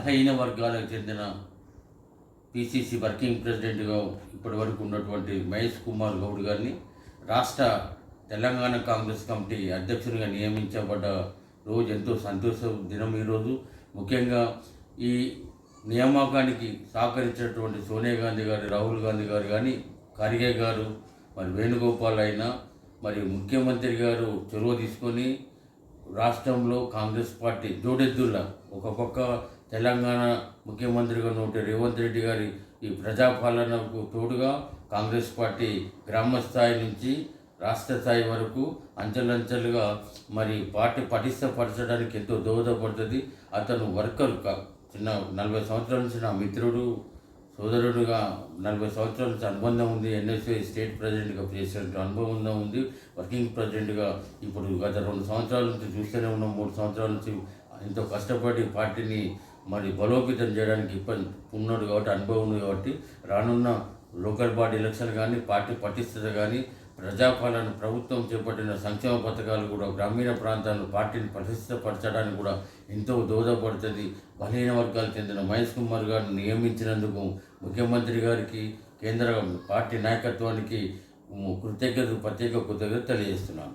బలహీన వర్గాలకు చెందిన పిసిసి వర్కింగ్ ప్రెసిడెంట్గా ఇప్పటి వరకు ఉన్నటువంటి మహేష్ కుమార్ గౌడ్ గారిని రాష్ట్ర తెలంగాణ కాంగ్రెస్ కమిటీ అధ్యక్షునిగా నియమించబడ్డ రోజు ఎంతో సంతోష దినం ఈరోజు ముఖ్యంగా ఈ నియామకానికి సహకరించినటువంటి సోనియా గాంధీ గారు రాహుల్ గాంధీ గారు కానీ ఖర్గే గారు మరి వేణుగోపాల్ అయినా మరి ముఖ్యమంత్రి గారు చొరవ తీసుకొని రాష్ట్రంలో కాంగ్రెస్ పార్టీ జోడెద్దుల్లా ఒక పక్క తెలంగాణ ముఖ్యమంత్రిగా ఉన్నటువంటి రేవంత్ రెడ్డి గారి ఈ ప్రజాపాలనకు తోడుగా కాంగ్రెస్ పార్టీ గ్రామ స్థాయి నుంచి రాష్ట్ర స్థాయి వరకు అంచెలంచెలుగా మరి పార్టీ పటిష్టపరచడానికి ఎంతో దోహదపడుతుంది. అతను వర్కర్ చిన్న నలభై సంవత్సరాల నుంచి నా మిత్రుడు సోదరుడుగా నలభై సంవత్సరాల నుంచి అనుబంధం ఉంది. ఎన్ఎస్ఏ స్టేట్ ప్రెసిడెంట్గా చేసినట్టు అనుభవం ఉంది. వర్కింగ్ ప్రెసిడెంట్గా ఇప్పుడు గత రెండు సంవత్సరాల నుంచి చూస్తూనే ఉన్నాం. మూడు సంవత్సరాల నుంచి ఎంతో కష్టపడి పార్టీని మరి బలోపేతం చేయడానికి ఇబ్బంది ఉన్నాడు కాబట్టి అనుభవం ఉంది కాబట్టి రానున్న లోకల్ పార్టీ ఎలక్షన్ కానీ పార్టీ పటిష్టత కానీ ప్రజాపాలన ప్రభుత్వం చేపట్టిన సంక్షేమ పథకాలు కూడా గ్రామీణ ప్రాంతాలను పార్టీని పటిష్టపరచడానికి కూడా ఎంతో దోహదపడుతుంది. బలహీన వర్గాలకు చెందిన మహేష్ కుమార్ గారిని నియమించినందుకు ముఖ్యమంత్రి గారికి కేంద్ర పార్టీ నాయకత్వానికి కృతజ్ఞత ప్రత్యేక కృతజ్ఞత తెలియజేస్తున్నాను.